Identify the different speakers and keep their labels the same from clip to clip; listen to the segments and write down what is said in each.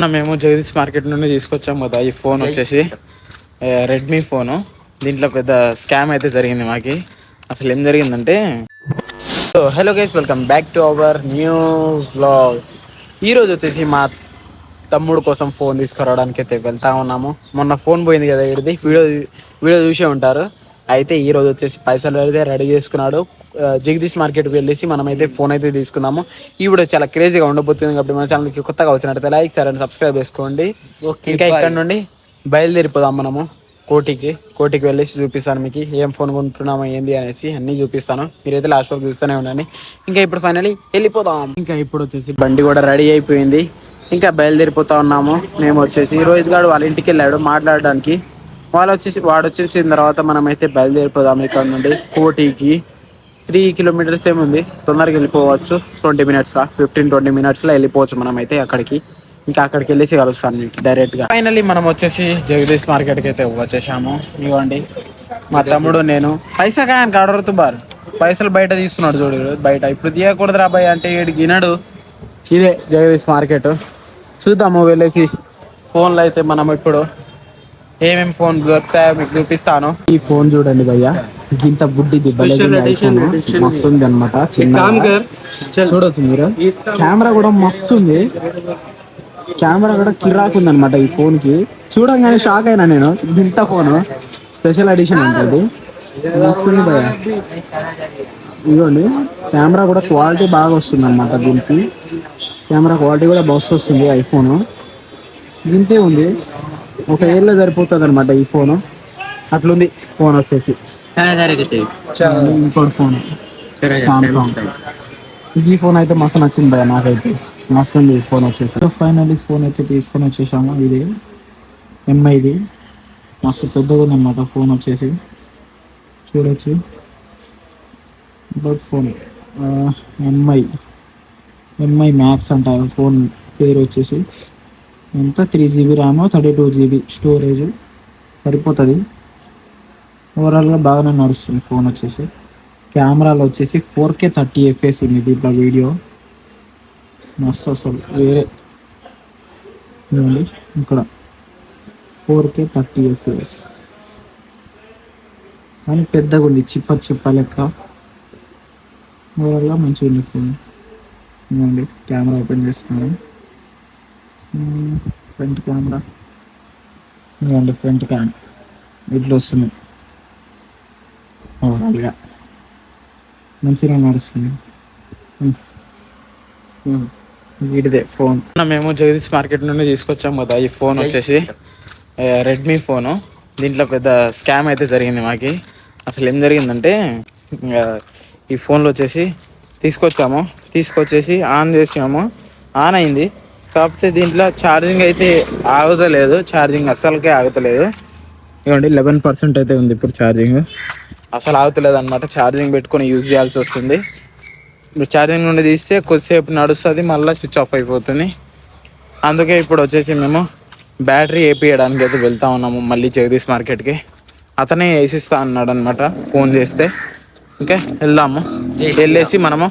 Speaker 1: మొన్న మేము జగదీష్ మార్కెట్ నుండి తీసుకొచ్చాం కదా ఈ ఫోన్ వచ్చేసి రెడ్మీ ఫోను. దీంట్లో పెద్ద స్కామ్ అయితే జరిగింది మాకి. అసలు ఏం జరిగిందంటే so hello guys welcome back to our new vlog ఈరోజు వచ్చేసి మా తమ్ముడు కోసం ఫోన్ తీసుకురావడానికి అయితే వెళ్తా ఉన్నాము. మొన్న ఫోన్ పోయింది కదా వీడిది. వీడియో వీడియో చూసే ఉంటారు. అయితే ఈ రోజు వచ్చేసి పైసలు అయితే రెడీ చేసుకున్నాడు. జగదీష్ మార్కెట్కి వెళ్ళేసి మనమైతే ఫోన్ అయితే తీసుకున్నాము. ఈ వీడియో చాలా క్రేజీగా ఉండబోతుంది కాబట్టి మన ఛానల్కి కొత్తగా వచ్చినట్లయితే లైక్ సరే సబ్స్క్రైబ్ చేసుకోండి. ఇంకా ఇక్కడ నుండి బయలుదేరిపోదాం మనము కోటికి. కోటికి వెళ్ళేసి చూపిస్తాను మీకు. ఏం ఫోన్ కొంటున్నామో ఏంది అనేసి అన్నీ చూపిస్తాను. మీరైతే లాస్ట్ వరకు చూస్తూనే ఉండండి. ఇంకా ఇప్పుడు ఫైనలీ వెళ్ళిపోదాం. ఇంకా ఇప్పుడు వచ్చేసి బండి కూడా రెడీ అయిపోయింది. ఇంకా బయలుదేరిపోతా ఉన్నాము. మేము వచ్చేసి రోహిత్ గారు వాళ్ళ ఇంటికి వెళ్ళాడు మాట్లాడడానికి. వాళ్ళు వచ్చేసి వాడు వచ్చేసిన తర్వాత మనం అయితే బయలుదేరిపోదాం ఇక్కడ నుండి కోటికి. త్రీ కిలోమీటర్స్ ఏముంది తొందరగా వెళ్ళిపోవచ్చు. ట్వంటీ మినిట్స్లో ఫిఫ్టీన్ ట్వంటీ మినిట్స్లో వెళ్ళిపోవచ్చు మనం అయితే అక్కడికి. ఇంకా అక్కడికి వెళ్ళేసి కలుస్తాను మీకు డైరెక్ట్గా ఫైనలీ మనం వచ్చేసి జగదీష్ మార్కెట్కి అయితే వచ్చేసాము. ఇవ్వండి మా తమ్ముడు నేను. పైసా కాయని ఆర్డర్ బార్. పైసలు బయట తీస్తున్నాడు చూడు. బయట ఇప్పుడు తీయకూడదు రాబాయ్ అంటే ఈడు గినడు. ఇదే జగదీష్ మార్కెట్. చూద్దాము వెళ్ళేసి ఫోన్లో అయితే మనం ఇప్పుడు ఏమేమి ఫోన్ దొరుకుతాయో మీకు చూపిస్తాను? ఈ ఫోన్ చూడండి భయ్య. ఇంత బుడ్డిది మస్తు ఉంది అనమాట చూడొచ్చు మీరు. కెమెరా కూడా మస్తు ఉంది కెమెరా కూడా కిరాక్ ఉంది అనమాట ఈ ఫోన్కి చూడంగానే షాక్ అయినా నేను. ఇంత ఫోన్ స్పెషల్ ఎడిషన్ ఉంటుంది మస్తు ఉంది భయ్య. ఇదిగోండి. కెమెరా కూడా క్వాలిటీ బాగా వస్తుంది అనమాట దీనికి. కెమెరా క్వాలిటీ కూడా బస్ వస్తుంది ఐఫోన్ ఇంతే ఉంది. ఒక ఏళ్ళలో సరిపోతుంది అనమాట ఈ ఫోన్. అట్లుంది ఫోన్ వచ్చేసి. ఇంకోటి ఫోన్. సామ్సంగ్ ఈ ఫోన్ అయితే మస్తు నచ్చింది భయ నాకైతే. మస్తు ఉంది ఈ ఫోన్ వచ్చేసి. ఫైనల్లీ ఫోన్ అయితే తీసుకొని వచ్చేసాము. ఇది ఎంఐది మస్తు పెద్దగా ఉంది అనమాట ఫోన్ వచ్చేసి. చూడొచ్చు. But phone Mi Mi Max అంట ఫోన్ పేరు వచ్చేసి. ఎంత? Three GB RAM thirty two GB storage సరిపోతుంది ఓవరాల్గా బాగానే నడుస్తుంది ఫోన్ వచ్చేసి. కెమెరాలో వచ్చేసి ఫోర్ కే థర్టీ ఎఫ్ఎస్ ఉంది దీంట్లో వీడియో మస్తు అసలు వేరే. ఇదండి ఇక్కడ ఫోర్ కే థర్టీ ఎఫ్ఎస్ కానీ పెద్దగా ఉంది చిప్ప చిప్ప లెక్క. ఓవరాల్గా మంచిగా ఉంది ఫోన్ ఇదండి కెమెరా ఓపెన్ చేస్తున్నాను. ఫ్రంట్ కెమెరా ఇవ్వండి ఫ్రంట్ క్యామ్ ఇట్లా వస్తుంది. ఓవరాల్గా మంచిగా నడుస్తుంది. వీటిదే ఫోన్ మేము జగదీష్ మార్కెట్ నుండి తీసుకొచ్చాం కదా ఈ ఫోన్ వచ్చేసి రెడ్మీ ఫోను దీంట్లో పెద్ద స్కామ్ అయితే జరిగింది మాకి. అసలు ఏం జరిగిందంటే ఈ ఫోన్లో వచ్చేసి తీసుకొచ్చాము. తీసుకొచ్చేసి ఆన్ చేసాము. ఆన్ అయింది. కాకపోతే దీంట్లో ఛార్జింగ్ అయితే ఆగుతలేదు. ఛార్జింగ్ అస్సలకే ఆగుతలేదు. ఇవ్వండి లెవెన్ పర్సెంట్ అయితే ఉంది ఇప్పుడు ఛార్జింగ్. అసలు ఆగుతలేదు అనమాట ఛార్జింగ్ పెట్టుకొని యూజ్ చేయాల్సి వస్తుంది. ఇప్పుడు ఛార్జింగ్ నుండి తీస్తే కొద్దిసేపు నడుస్తుంది మళ్ళీ స్విచ్ ఆఫ్ అయిపోతుంది. అందుకే ఇప్పుడు వచ్చేసి మేము బ్యాటరీ వేపియడానికి అయితే వెళ్తా ఉన్నాము మళ్ళీ జగదీష్ మార్కెట్కి. అతనే వేసిస్తా అన్నాడు అనమాట ఫోన్ చేస్తే. ఓకే వెళ్దాము. వెళ్ళేసి మనము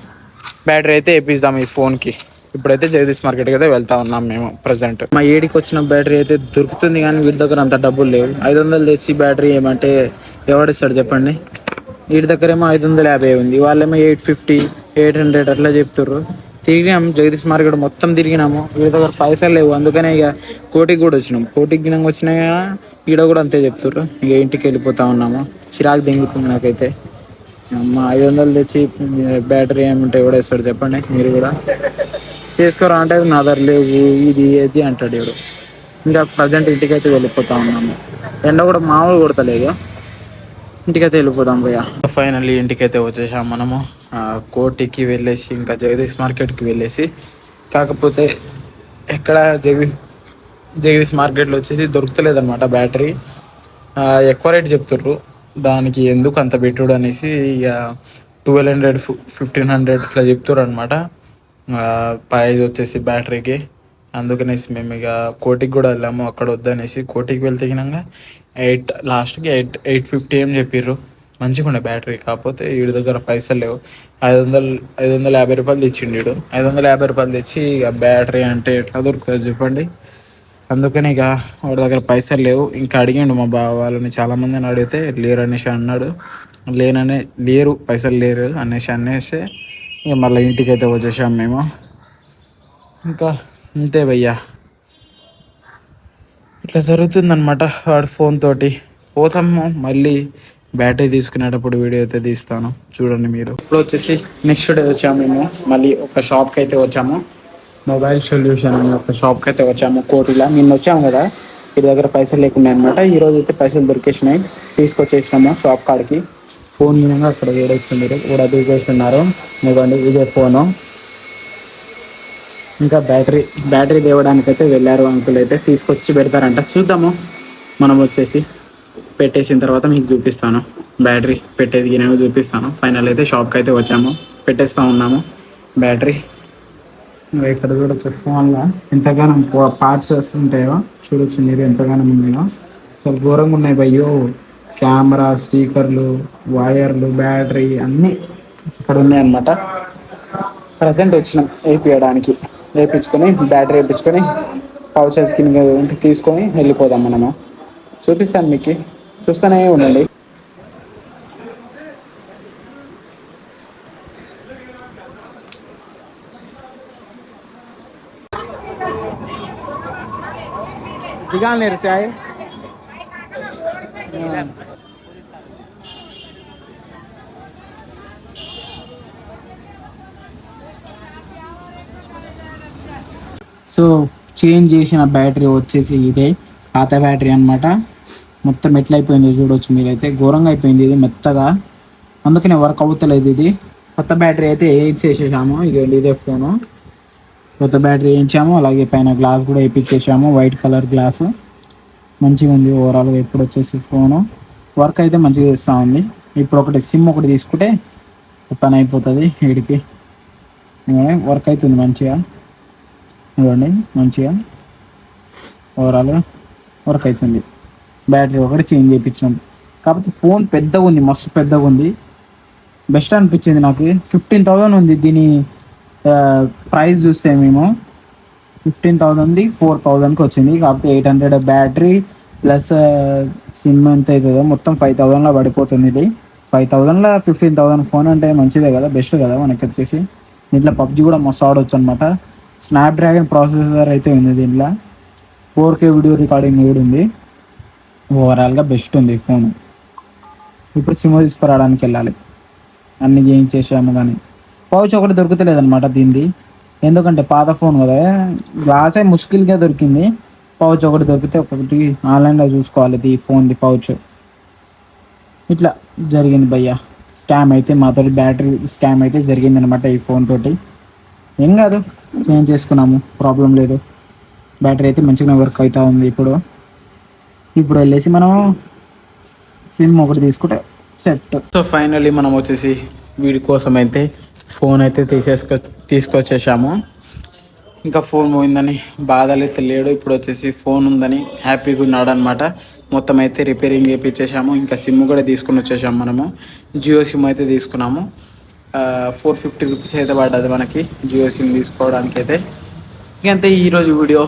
Speaker 1: బ్యాటరీ అయితే వేపిస్తాము ఈ ఫోన్కి. ఇప్పుడైతే జగదీష్ మార్కెట్కి అయితే వెళ్తా ఉన్నాం మేము ప్రజెంట్ మా ఏడికి వచ్చిన బ్యాటరీ అయితే దొరుకుతుంది కానీ వీటి దగ్గర అంత డబ్బులు లేవు. ఐదు వందలు తెచ్చి బ్యాటరీ ఏమంటే ఎవడిస్తాడు చెప్పండి? వీటి దగ్గర ఏమో ఐదు వందల యాభై ఉంది. వాళ్ళేమో ఎయిట్ ఫిఫ్టీ ఎయిట్ హండ్రెడ్ అట్లా చెప్తుర్రు. తిరిగినాం జగదీష్ మార్కెట్ మొత్తం తిరిగినాము. వీడి దగ్గర పైసలు లేవు. అందుకనే ఇక కోటికి కూడా వచ్చినాం. కోటికి గినంగా వచ్చినా ఈడ కూడా అంతే చెప్తుర్రు. ఇక ఇంటికి వెళ్ళిపోతా ఉన్నాము. చిరాకు దింగుతుంది నాకైతే. అమ్మ ఐదు వందలు తెచ్చి బ్యాటరీ ఏమంటే ఎవడేస్తాడు చెప్పండి? మీరు కూడా. చేసుకోరా అంటే నా దగ్గర లేవు ఇది ఏది అంటాడు ఎవడు ఇంకా ప్రజెంట్ ఇంటికైతే వెళ్ళిపోతా ఉన్నాము. ఎండ కూడా మామూలు కొడతలేదు. ఇంటికైతే వెళ్ళిపోదాం భయ్య. ఫైనల్లీ ఇంటికైతే వచ్చేసాం మనము. కోటికి వెళ్ళేసి ఇంకా జగదీష్ మార్కెట్కి వెళ్ళేసి. కాకపోతే ఎక్కడ జగదీష్ జగదీష్ మార్కెట్లో వచ్చేసి దొరుకుతలేదనమాట బ్యాటరీ. ఎక్కువ రేట్ చెప్తుర్రు. దానికి ఎందుకు అంత పెట్టుడు అనేసి ఇక ట్వెల్వ్ హండ్రెడ్ ఫిఫ్టీన్ హండ్రెడ్ ఇట్లా చెప్తుర్రు అనమాట ప్రైజ్ వచ్చేసి బ్యాటరీకి. అందుకనేసి మేము ఇక కోటికి కూడా వెళ్ళాము అక్కడ వద్దనేసి కోటికి వెళ్తే గినంగా ఎయిట్ లాస్ట్కి ఎయిట్ ఎయిట్ ఫిఫ్టీ ఏం చెప్పిర్రు. మంచిగా ఉండే బ్యాటరీ కాకపోతే వీడి దగ్గర పైసలు లేవు. ఐదు వందలు ఐదు వందల యాభై రూపాయలు తెచ్చిండు వీడు ఐదు వందల యాభై రూపాయలు తెచ్చి ఇక బ్యాటరీ అంటే ఎట్లా దొరుకుతుంది చెప్పండి. అందుకని ఇక వాడి దగ్గర పైసలు లేవు. ఇంకా అడిగిండు మా బావ వాళ్ళని చాలామందిని అడిగితే లేరు అనేసి అన్నాడు. లేననే లేరు పైసలు లేరు అనేసి అనేసి ఇక మళ్ళీ ఇంటికి అయితే వచ్చేసాం మేము. ఇంకా అంతే భయ్యా. ఇట్లా జరుగుతుందనమాట వాడు ఫోన్ తోటి. పోతాము మళ్ళీ బ్యాటరీ తీసుకునేటప్పుడు వీడియో అయితే తీస్తాను. చూడండి మీరు. ఇప్పుడు వచ్చేసి నెక్స్ట్ డే వచ్చాము మేము. మళ్ళీ ఒక షాప్కి అయితే వచ్చాము. మొబైల్ సొల్యూషన్ అనే ఒక షాప్కి అయితే వచ్చాము. కోటిలా నిన్న వచ్చాము కదా? వీడి దగ్గర పైసలు లేకుండా అనమాట ఈరోజు అయితే పైసలు దొరికేసినాయి. తీసుకొచ్చేసినాము షాప్ కాడికి. ఫోన్ అక్కడ వేడొచ్చు మీరు కూడా దూకేస్తున్నారు ఇదిగోండి ఇదే ఫోను. ఇంకా బ్యాటరీ బ్యాటరీ తేవడానికి అయితే వెళ్ళారు అంకుల్ అయితే. తీసుకొచ్చి పెడతారంట. చూద్దాము. మనం వచ్చేసి పెట్టేసిన తర్వాత మీకు చూపిస్తాను. బ్యాటరీ పెట్టేది గినె చూపిస్తాను. ఫైనల్ అయితే షాప్కి అయితే వచ్చాము. పెట్టేస్తా ఉన్నాము. బ్యాటరీ. ఇంకా ఇక్కడ చూడొచ్చు ఫోన్లో ఎంతగానో పార్ట్స్ వస్తుంటాయో. చూడొచ్చు మీరు ఎంతగానో ఉన్నాయో. చాలా ఘోరంగా ఉన్నాయి భయ్యో కెమెరా స్పీకర్లు వైర్లు బ్యాటరీ అన్నీ ఇక్కడ ఉన్నాయన్నమాట. ప్రజెంట్ వచ్చినాం వేపియడానికి వేపించుకొని బ్యాటరీ వేపించుకొని పౌచెస్ కింద తీసుకొని వెళ్ళిపోదాం మనము. చూపిస్తాను మీకు. చూస్తూనే ఉండండి. దిగాలి చాయ్. సో చేంజ్ చేసిన బ్యాటరీ వచ్చేసి ఇదే పాత బ్యాటరీ అన్నమాట. మొత్తం ఎట్లయిపోయింది చూడవచ్చు మీరైతే. ఘోరంగా అయిపోయింది ఇది మెత్తగా. అందుకనే వర్క్ అవుతలేదు ఇది. కొత్త బ్యాటరీ అయితే వేయించేసేసాము. ఇదండి ఇదే ఫోను. కొత్త బ్యాటరీ వేయించాము. అలాగే పైన గ్లాస్ కూడా వేయించేసాము. White colour glass. మంచిగా ఉంది ఓవరాల్గా ఇప్పుడు వచ్చేసి ఫోను. వర్క్ అయితే మంచిగా చేస్తూ ఉంది. ఇప్పుడు ఒకటి సిమ్ ఒకటి తీసుకుంటే పని అయిపోతుంది. వీడికి. వర్క్ అవుతుంది మంచిగా. ఇవ్వండి మంచిగా. ఓవరాల్గా వర్క్ అవుతుంది బ్యాటరీ ఒకటి చేంజ్ చేయించినాం. కాకపోతే ఫోన్ పెద్దగా ఉంది మస్తు పెద్దగా ఉంది. బెస్ట్ అనిపించింది నాకు. ఫిఫ్టీన్ థౌజండ్ ఉంది దీని ప్రైస్ చూస్తే మేము. ఫిఫ్టీన్ థౌజండ్ది ఫోర్ థౌజండ్కి వచ్చింది. కాకపోతే eight hundred battery plus SIM ఎంత అవుతుందో మొత్తం ఫైవ్ థౌజండ్లో పడిపోతుంది ఇది. ఫైవ్ థౌజండ్లో ఫిఫ్టీన్ థౌజండ్ ఫోన్ అంటే మంచిదే కదా బెస్ట్ కదా మనకి వచ్చేసి. దీంట్లో పబ్జి కూడా మస్తు ఆడవచ్చు అనమాట స్నాప్డ్రాగన్ ప్రాసెసర్ అయితే ఉంది దీంట్లో. ఫోర్ కే వీడియో రికార్డింగ్ కూడా ఉంది. ఓవరాల్గా బెస్ట్ ఉంది ఫోన్ ఇప్పుడు సిమ్ తీసుకురావడానికి వెళ్ళాలి. అన్ని చేయించేసాము కానీ. పౌచ్ ఒకటి దొరుకుతలేదనమాట దీనిది. ఎందుకంటే పాత ఫోన్ కదా. గ్లాసే ముష్కిల్గా దొరికింది. పౌచ్ ఒకటి దొరికితే ఒకటి ఆన్లైన్లో చూసుకోవాలి ఈ ఫోన్ది పౌచ్ ఇట్లా జరిగింది భయ్యా. స్కామ్ అయితే మాతో బ్యాటరీ స్కామ్ అయితే జరిగింది అనమాట ఈ ఫోన్ తోటి. ఏం కాదు. చేంజ్ చేసుకున్నాము. ప్రాబ్లం లేదు. బ్యాటరీ అయితే మంచిగా వర్క్ అవుతా ఉంది ఇప్పుడు. ఇప్పుడు వెళ్ళేసి మనం సిమ్ ఒకటి తీసుకుంటే సెట్. సో ఫైనల్లీ మనం వచ్చేసి వీడి కోసం అయితే ఫోన్ అయితే తీసేసుకొ తీసుకొచ్చేసాము. ఇంకా ఫోన్ పోయిందని బాధలు అయితే లేడు. ఇప్పుడు వచ్చేసి ఫోన్ ఉందని హ్యాపీగా ఉన్నాడు అనమాట మొత్తం అయితే రిపేరింగ్ చేయించేసాము ఇంకా సిమ్ కూడా తీసుకొని వచ్చేసాము మనము. జియో సిమ్ అయితే తీసుకున్నాము. ఫోర్ ఫిఫ్టీ రూపీస్ అయితే పడ్డది మనకి. జియో సిమ్ తీసుకోవడానికి అయితే ఇంకంతే ఈరోజు వీడియో.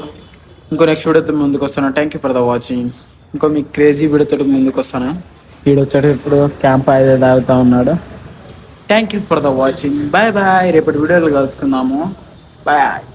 Speaker 1: ఇంకో నెక్స్ట్ వీడియోతో ముందుకు వస్తాను. Thank you for the watching ఇంకో మీ క్రేజీ వీడియోతో ముందుకు వస్తాను. వీడు వచ్చాడు ఇప్పుడు క్యాంప్ అయితే తాగుతూ ఉన్నాడు. Thank you for the watching bye bye రేపటి వీడియోలు కలుసుకుందాము. బాయ్